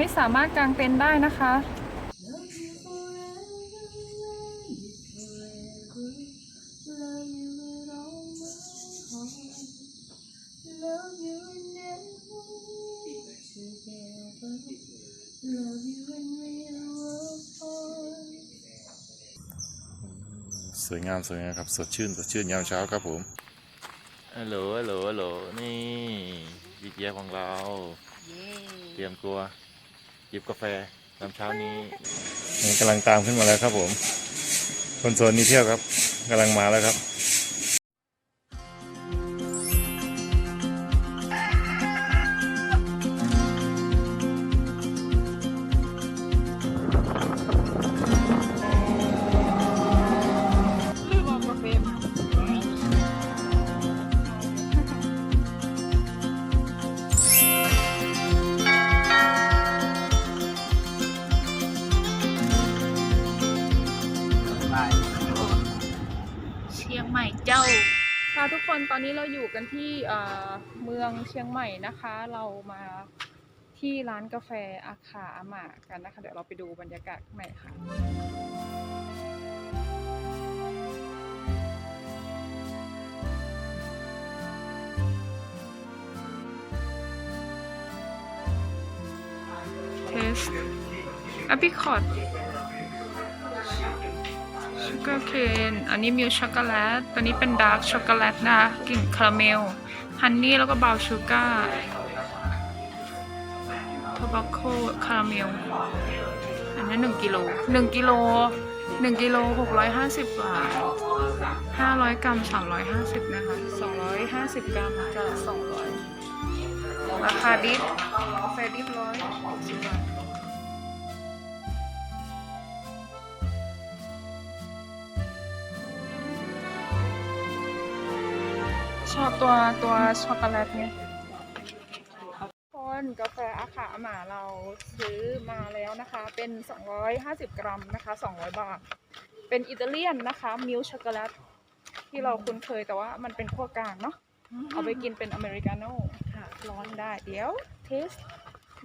ไม่สามารถกางเต็นท์ได้นะคะ สวยงามสวยงามครับ สดชื่นสดชื่นยามเช้าครับผมฮัลโหลฮัลโหลฮัลโหลนี่บีเจียของเรา เตรียมตัว จิบกาแฟตามเช้านี้กำลังตามขึ้นมาแล้วครับผมคนโซนนี้เที่ยวครับกำลังมาแล้วครับ ค่ะทุกคนตอนนี้เราอยู่กันที่เมืองเชียงใหม่นะคะ เรามาที่ร้านกาแฟอาขาอาหมากันนะคะ เดี๋ยวเราไปดูบรรยากาศข้างในค่ะเทสแอปริคอต การ์เคนอันนี้มิลช็อกโกแลต ตัวนี้เป็นดาร์กช็อกโกแลตนะคะกลิ่นคาราเมล ฮันนี่แล้วก็บราวน์ชูการ์ทบาโคคาราเมล อันนี้หนึ่งกิโลหนึ่งกิโลหนึ่งกิโลหกร้อยห้าสิบบาทห้าร้อยกรัมสามร้อยห้าสิบนะคะสองร้อยห้าสิบกรัมจะสองร้อยราคาดิฟกาแฟดิฟร้อยสิบบาท อบตัวตัวช็อกโกแลตเนี่ยคนกาแฟอาขาหมาเราซื้อมาแล้วนะคะ เป็น 250 กรัมนะคะ 200 บาท เป็นอิตาเลียนนะคะมิลช็อกโกแลตที่เราคุ้นเคยแต่ว่ามันเป็นขั้วกลางเนาะเอาไปกินเป็นอเมริกาโน่ค่ะร้อนได้เดี๋ยวเทส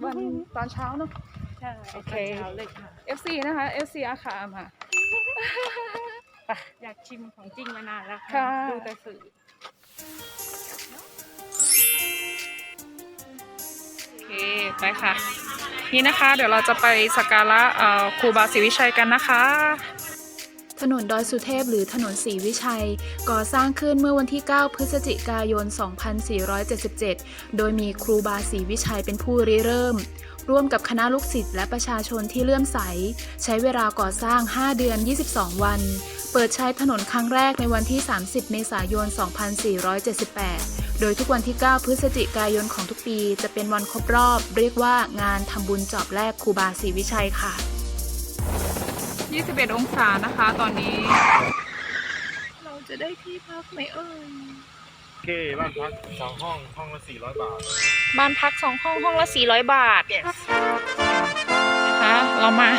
วันตอนเช้าเนาะใช่โอเคเช้าเลยค่ะ FC นะคะ FC อาขาหมาอยากชิมของจริงมานานแล้วค่ะดูแต่สื่อ โอเคไปค่ะ นี่นะคะ เดี๋ยวเราจะไปสักการะครูบาศรีวิชัยกันนะคะถนนดอยสุเทพหรือถนนศรีวิชัย ก่อสร้างขึ้นเมื่อวันที่ 9 พฤศจิกายน 2477 โดยมีครูบาศรีวิชัยเป็นผู้ริเริ่ม ร่วมกับคณะลูกศิษย์และประชาชนที่เลื่อมใส ใช้เวลาก่อสร้าง 5 เดือน 22 วัน เปิดใช้ถนนครั้งแรกในวันที่ 30 เมษายน 2478 โดยทุกวันที่ 9 พฤศจิกายนของทุกปี จะเป็นวันครบรอบ เรียกว่างานทำบุญจอบแรกครูบาศรีวิชัยค่ะ 21 องศานะคะตอนนี้ เราจะได้ที่พักไหมเอ่ยโอเค บ้านพักสองห้อง ห้องละสี่ร้อยบาท บ้านพักสองห้องห้องละ 400 บาท yes นะคะ เรามา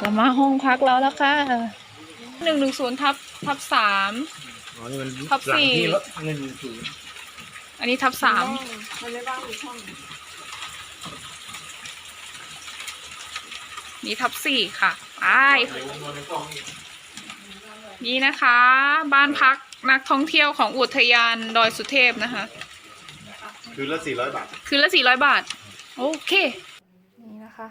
เรามาห้องพักแล้วนะคะ หนึ่งหนึ่งศูนย์ทับทับสาม อ๋อนี่มันทับสี่หลังที่หนึ่งศูนย์อันนี้ทับสามมันไม่ว่างอีกห้องนี่ทับสี่ค่ะไปนี่นะคะ บ้านพักนักท่องเที่ยวของอุทยานดอยสุเทพนะคะ คือละสี่ร้อยบาท คืนละสี่ร้อยบาท โอเค นี่นะคะ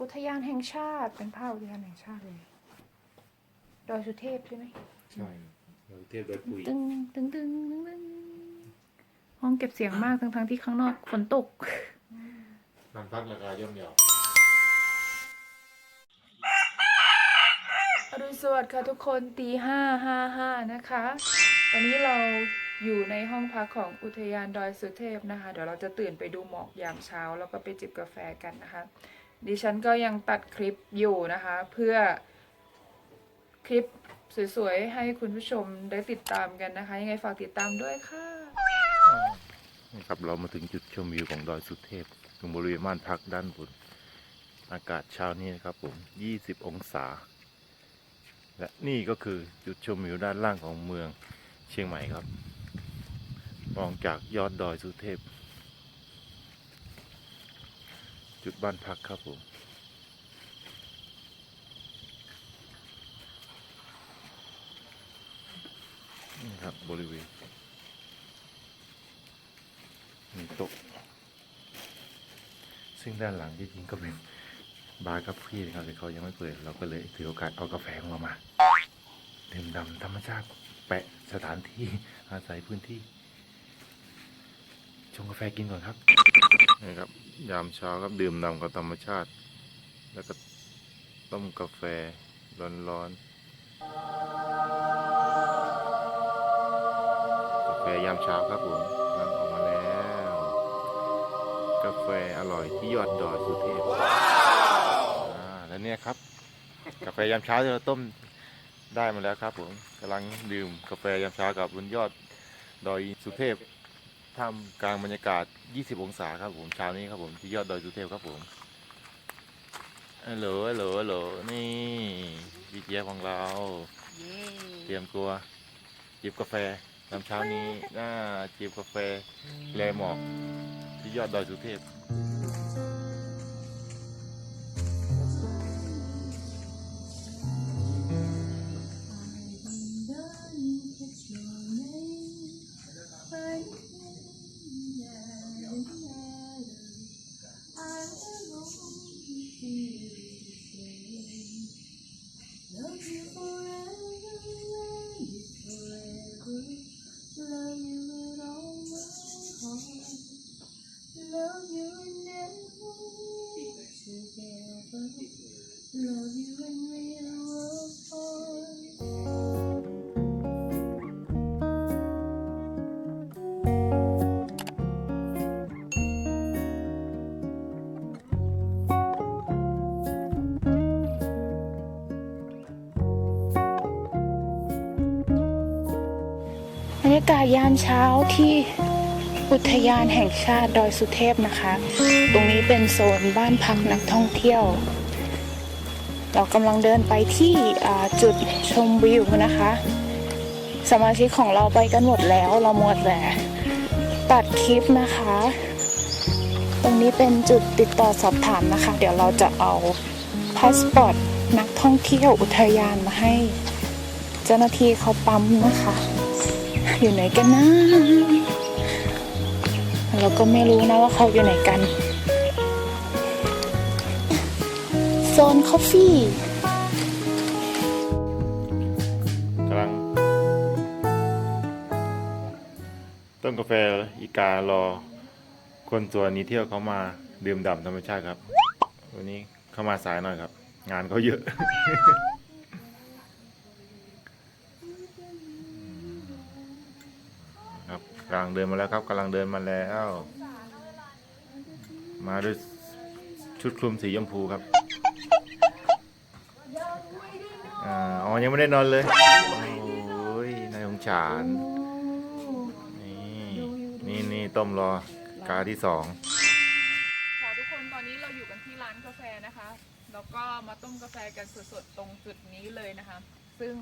อุทยานแห่งชาติเป็นภาพอุทยานแห่งชาติเลย ดอยสุเทพใช่ไหมใช่เราเทียบโดยปุ๋ยตึงตึงตึงตึงตึงห้องเก็บเสียงมากทั้งทั้งๆที่ข้างนอกฝนตกบ้านพักราคาย่อมเยาอรุณสวัสดิ์ค่ะทุกคนตีห้าห้าห้านะคะตอนนี้เราอยู่ในห้องพักของอุทยานดอยสุเทพนะคะ เดี๋ยวเราจะตื่นไปดูหมอกยามเช้า แล้วก็ไปจิบกาแฟกันนะคะ ดิฉันก็ยังตัดคลิปอยู่นะคะ เพื่อค ลิปสวยๆ ให้คุณผู้ชมได้ติดตามกันนะคะ ยังไงฝากติดตามด้วยค่ะครับเรามาถึงจุดชมวิวของดอยสุเทพตรงบริเวณบ้านพักด้านบน อากาศเช้านี้นะครับผม 20 องศา และนี่ก็คือจุดชมวิวด้านล่างของเมืองเชียงใหม่ครับ มองจากยอดดอยสุเทพ จุดบ้านพักครับผม ครับบริเวณมีโต๊ะซึ่งด้านหลังที่จริงก็เป็นบาร์กับพี่นะครับแต่เขายังไม่เปิด เราก็เลยถือโอกาสเอากาแฟของเรามาดื่มดำธรรมชาติแปะสถานที่อาศัยพื้นที่ ชงกาแฟกินก่อนครับนี่ครับ ยามเช้าครับดื่มดำกับธรรมชาติ แล้วก็ต้มกาแฟร้อนๆ แฟยามเช้าครับผมกำลังออกมาแล้ว กาแฟอร่อยที่ยอดดอยสุเทพว้าวแล้วเนี่ยครับ กาแฟยามเช้าที่เราต้มได้มาแล้วครับผมกำลังดื่มกาแฟยามเช้ากับบนยอดดอยสุเทพท่ามกลางบรรยากาศ 20 องศาครับผมเช้านี้ครับผมที่ยอดดอยสุเทพครับผมฮัลโหลฮัลโหลฮัลโหลนี่พี่เจี๊ยบของเรา เตรียมตัวจิบกาแฟ ยามเช้านี้น่าจิบกาแฟแลหมอกที่ยอดดอยสุเทพากาศยามเช้าที่อุทยานแห่งชาติดอยสุเทพนะคะ ตรงนี้เป็นโซนบ้านพักนักท่องเที่ยว เรากำลังเดินไปที่จุดชมวิวนะคะ สมาชิกของเราไปกันหมดแล้วเราหมดแต่ตัดคลิปนะคะ ตรงนี้เป็นจุดติดต่อสอบถามนะคะ เดี๋ยวเราจะเอาพาสปอร์ตนักท่องเที่ยวอุทยานมาให้ เจ้าหน้าที่เขาปั๊มนะคะ อยู่ไหนกันนะเราก็ไม่รู้นะว่าเขาอยู่ไหนกัน โซนคอฟฟี่กำลัง ต้มกาแฟอีการอ คนตัวนี้เที่ยวเขามาดื่มด่ำธรรมชาติครับ วันนี้เข้ามาสายหน่อยครับ งานเขาเยอะ ครับ กำลังเดินมาแล้วครับกำลังเดินมาแล้ว มาด้วยชุดคลุมสีชมพูครับอ๋อ ยังไม่ได้นอนเลย โอ้ยนายสงสารนี่นี่นี่ต้มรอกาที่สองค่ะทุกคนตอนนี้เราอยู่กันที่ร้านกาแฟนะคะ แล้วก็มาต้มกาแฟกันสดๆ ตรงจุดนี้เลยนะคะ ซึ่ง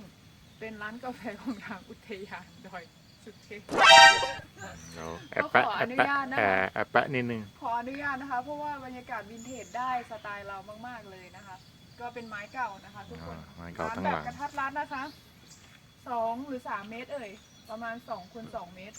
เป็นร้านกาแฟของทางอุทยานดอย สุเทพเราแอก็บแปะขอแออบนุแปะญาตนะคะ แอบแอบแปะนิดนึง ขออนุญาตนะคะ เพราะว่าบรรยากาศวินเทจได้สไตล์เรามาก ๆ เลยนะคะ ก็เป็นไม้เก่านะคะ ทุกคนอ่าไม้เก่าทั้งแบหลับง กระทัดรัดนะคะสองหรือสามเมตรเอ่ยประมาณสองคูณสองเมตร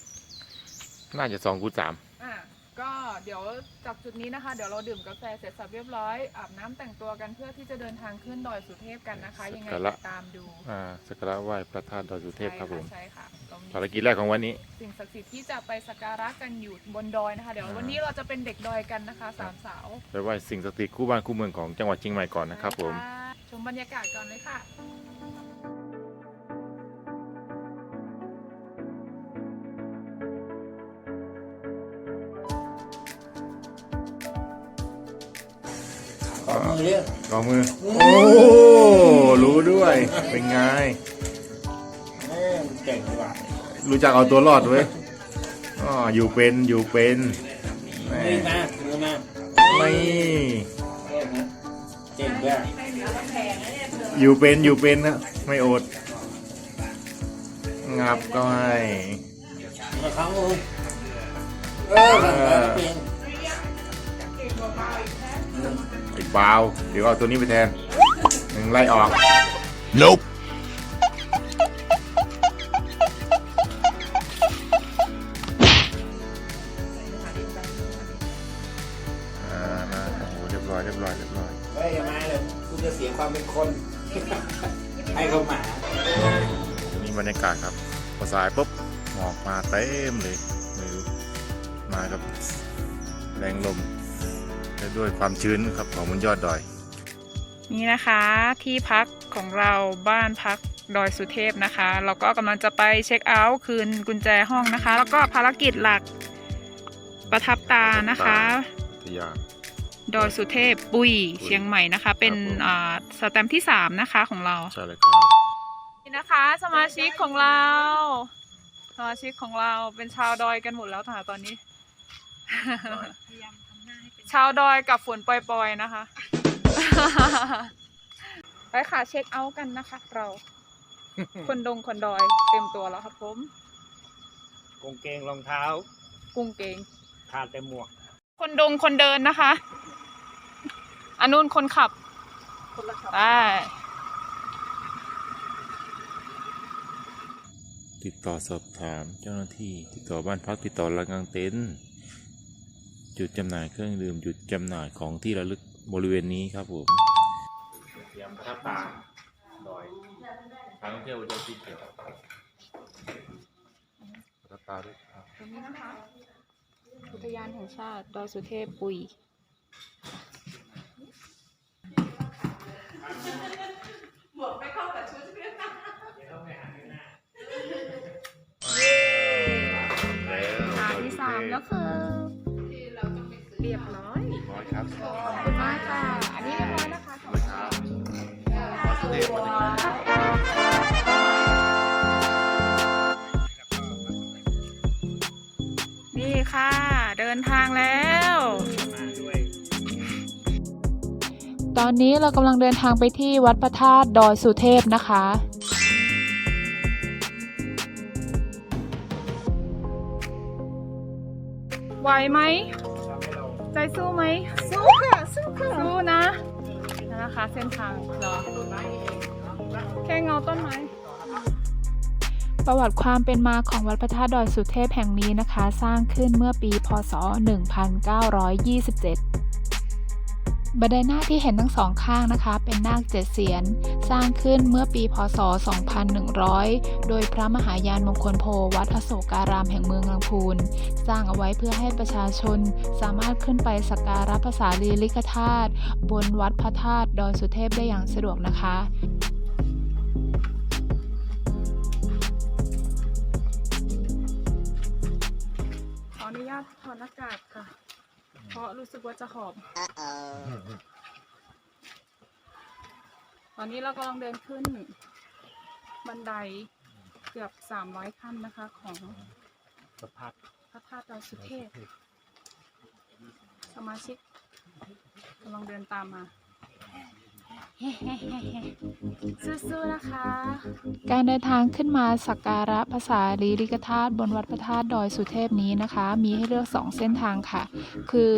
น่าจะสองคูณสามอะ ก็เดี๋ยวจากจุดนี้นะคะ เดี๋ยวเราดื่มกาแฟเสร็จสับเรียบร้อยอาบน้ำแต่งตัวกันเพื่อที่จะเดินทางขึ้นดอยสุเทพกันนะคะ ยังไงติดตามดูอ่าสักการะไหว้พระธาตุดอยสุเทพครับผมใช่ค่ะใช่ค่ะภารกิจแรกของวันนี้ สิ่งศักดิ์สิทธิ์ที่จะไปสักการะกันอยู่บนดอยนะคะ เดี๋ยววันนี้เราจะเป็นเด็กดอยกันนะคะสามสาวไปไหว้สิ่งศักดิ์สิทธิ์คู่บ้านคู่เมืองของจังหวัดเชียงใหม่ก่อนนะครับผมชมบรรยากาศก่อนเลยค่ะ อมือเรียกลองมือ โอ้รู้ด้วย เป็นไงแม่งเก่งว่ะรู้จักเอาตัวรอดเว้ยอ๋ออยู่เป็นอยู่เป็นแหม่นี่นะมือนะไม่เก่งนะเก่งด้วยอยู่เป็นอยู่เป็นนะไม่อด งับก็ให้มาครั้งมือเออทำได้เก่งเอ เปล่าเดี๋ยวเอาตัวนี้ไปแทนหนึ่งไล่ออก Nope. อ่ามาโอ้โหเรียบร้อยเรียบร้อยเรียบร้อยเฮ้ยอย่ามาเลยคุณจะเสียความเป็นคน ให้เขาหมานี่บรรยากาศครับพอสายปุ๊บหมอกมาเต็มเลยไม่รู้มากับแรงลมและ ด้วยความชื้นครับของบนยอดดอย นี่นะคะที่พักของเราบ้านพักดอยสุเทพนะคะเราก็กำลังจะไปเช็คเอาท์คืนกุญแจห้องนะคะ แล้วก็ภารกิจหลักประทับตานะคะที่ยาดอยสุเทพปุยเชียงใหม่นะคะ เป็นครับผมอ่าสแตมป์ที่ 3 นะคะของเราใช่เลยครับนี่นะคะสมาชิกของเรา สมาชิกของเราเป็นชาวดอยกันหมดแล้วค่ะตอนนี้ ชาวดอยกับฝนปล่อยๆนะคะ ไปค่ะเช็คเอาท์กันนะคะ เรา คนดงคนดอยเต็มตัวแล้วครับผมกงเกงรองเท้ากุ้งเกง ขาดแต่หมวก คนดงคนเดินนะคะ อันนู้นคนขับไปติดต่อสอบถามเจ้าหน้าที่ ติดต่อบ้านพักติดต่อร้านกลางเต็นท์ จุดจำหน่ายเครื่องดื่มจุดจำหน่ายของที่ระลึกบริเวณนี้ครับผมเตรียมประทับตาดอยทางท่องเที่ยวอุดรพิจิตรประทับตาด้วยครับตรงนี้นะคะอุทยานแห่งชาติดอยสุเทพปุยแล้วฐานที่สามแล้วคือเรียบร้อยร้อยครับขอบคุณมากค่ะ อันนี้เรียบร้อยนะคะขอบคุณค่ะมาสเตย์วันนี้นี่ค่ะ เดินทางแล้วมาด้วยตอนนี้เรากำลังเดินทางไปที่วัดพระธาตุดอยสุเทพนะคะไหวไหม ใจสู้ไหมสู้ค่ะสู้ค่ะสู้นะนั่นนะคะเส้นทางเหรอแค่เงาต้นไม้ประวัติความเป็นมาของวัดพระธาตุดอยสุเทพแห่งนี้นะคะ สร้างขึ้นเมื่อปี พศ 1927 บันไดหน้าที่เห็นทั้งสองข้างนะคะ เป็นนาคเจ็ดเสียน สร้างขึ้นเมื่อปี พศ 2100 โดยพระมหายานมงคลโพวัดอโศการามแห่งเมืองลำพูน สร้างเอาไว้เพื่อให้ประชาชนสามารถขึ้นไปสักการะพระสารีริกธาตุบนวัดพระธาตุดอยสุเทพได้อย่างสะดวกนะคะขออนุญาตถอดหน้ากากค่ะ เพราะรู้สึกว่าจะหอบ ตอนนี้เรากำลังเดินขึ้น บันไดเกือบ300ขั้นนะคะ ของสภาพพระธาตุดอยสุเทพสมาชิกกำลังเดินตามมา สู้ๆนะคะ การเดินทางขึ้นมาสักการะพระสารีริกธาตุบนวัดพระธาตุดอยสุเทพนี้นะคะ มีให้เลือก 2 เส้นทางค่ะ คือ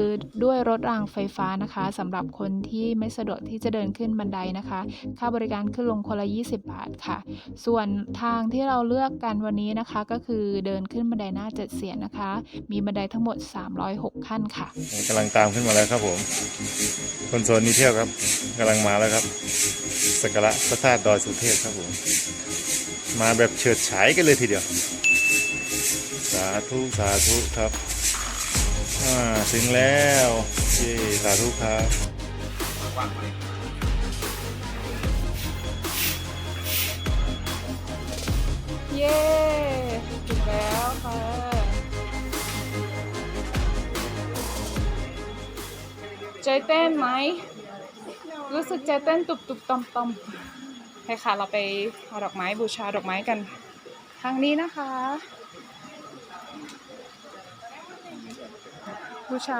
ด้วยรถรางไฟฟ้านะคะสำหรับคนที่ไม่สะดวกที่จะเดินขึ้นบันไดนะคะ ค่าบริการขึ้นลงคนละ 20 บาทค่ะ ส่วนทางที่เราเลือกกันวันนี้นะคะ ก็คือเดินขึ้นบันไดหน้าเจ็ดเสียนนะคะ มีบันไดทั้งหมด 306 ขั้นค่ะกำลังตามขึ้นมาแล้วครับผมคนโซนนี้เที่ยวครับกำลังมาแล้วครับสักการะพระธาตุดอยสุเทพครับผมมาแบบเฉิดฉายกันเลยทีเดียว สาธุสาธุครับอ่าถึงแล้วเย้สาธุครับเย้ถึงแล้วค่ะใจเต้นไหม รู้สึกใจเต้นตุบตุบต่อมต่อมไปค่ะเราไปเอาดอกไม้บูชาดอกไม้กัน ทางนี้นะคะ บูชา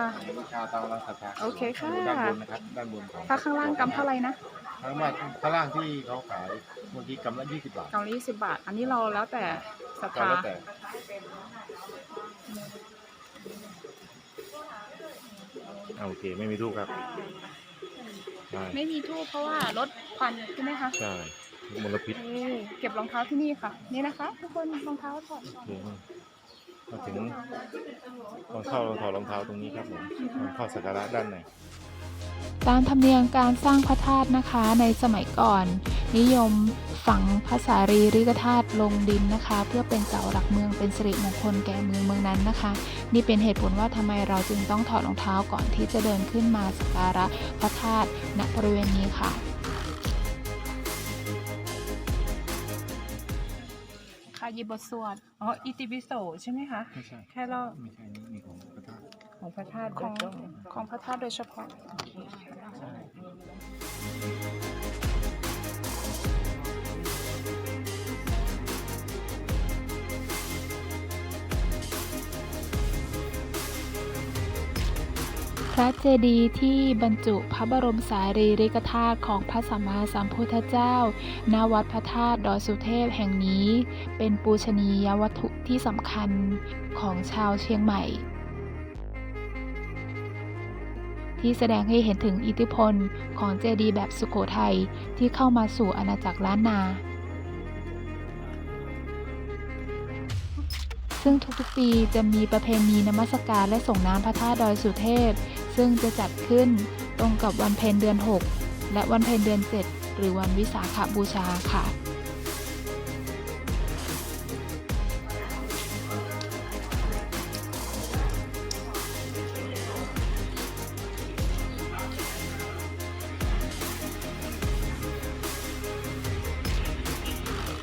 ชาวตามรังศรัทธาโอเคค่ะด้านบนนะครับด้านบนของถ้าข้างล่างกำเท่าไหร่นะข้างล่างข้างล่างที่เขาขายเมื่อกี้กำละ20บาทกำละยี่สิบบาท อันนี้เราแล้วแต่ศรัทก็ธาแล้วแต่อ่าโอเค ไม่มีทูกครับ ใช่ไม่มีทูบเพราะว่าลดควันใช่ไหมคะใช่มลพิษเอ้ยเก็บรองเท้าที่นี่ค่ะ นี่นะคะ ทุกคนรองเท้าถอดก่อนโอเคมาถึงตอนเข้าเราถอดรองเท้าตรงนี้ครับผมตอนเข้าสักการะด้านในตามธรรมเนียมการสร้างพระธาตุนะคะในสมัยก่อน นิยม ฝังพระสารีริกธาตุลงดินนะคะ เพื่อเป็นเสาหลักเมืองเป็นสิริมงคลแก่เมืองเมืองนั้นนะคะ นี่เป็นเหตุผลว่าทำไมเราจึงต้องถอดรองเท้าก่อนที่จะเดินขึ้นมาสักการะพระธาตุณบริเวณนี้ค่ะค่ะหยิบบทสวดอ๋ออิติปิโสใช่ไหมคะไม่ใช่แค่เราไม่ใช่นี่มีของพระธาตุของพระธาตุของของพระธาตุโดยเฉพาะ พระเจดีย์ที่บรรจุพระบรมสารีริกธาตุของพระสัมมาสัมพุทธเจ้าณวัดพระธาตุดอยสุเทพแห่งนี้ เป็นปูชนียวัตถุที่สำคัญของชาวเชียงใหม่ ที่แสดงให้เห็นถึงอิทธิพลของเจดีย์แบบสุโขทัยที่เข้ามาสู่อาณาจักรล้านนาซึ่งทุกๆ ปีจะมีประเพณีนมัสการและส่งน้ำพระธาตุดอยสุเทพ ซึ่งจะจัดขึ้นตรงกับวันเพ็ญเดือน 6 และวันเพ็ญเดือน 7 หรือวันวิสาขบูชาค่ะ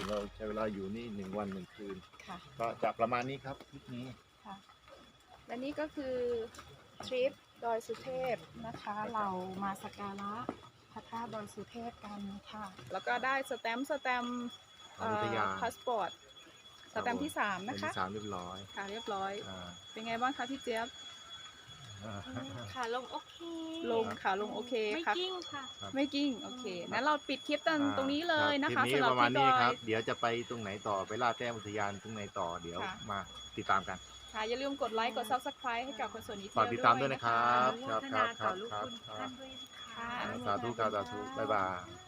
เราใช้เวลาอยู่นี่หนึ่งวันหนึ่งคืน ค่ะ ก็จะประมาณนี้ครับคลิปนี้และนี่ก็คือทริป ดอยสุเทพนะคะ เรามาสักการะพระธาตุดอยสุเทพกันค่ะ แล้วก็ได้สแตมป์สแตมป์อยุธยา พาสปอร์ตสแตมป์ที่3เป็นนะคะที่สามเรียบร้อยค่ะเรียบร้อย อ่าเป็นไงบ้างคะพี่เจี๊ยบอ่าขาลงโอเคลงขาลงโอเคไม่ครับกิ้งค่ะ ไม่กิ้งโอเคงั้นเราปิดคลิปตรงตรงนี้เลยนะคะคลิปสำหรับประมาณพี่ดนี้อครัย บ เดี๋ยวจะไปตรงไหนต่อไปล่าแต้มอุทยานตรงไหนต่อเดี๋ยวค่ะ มาติดตามกัน ค่ะอย่าลืมกดไลค์กด subscribe ให้กับคนส่วนนี้ฝากติดตามด้วยนะครับอนุโมครับทคนารับคต่รัอบลูกครับคุณครัท่าบนด้วยค่ะค่ะ สาธุครับสาธุบ๊ายบาย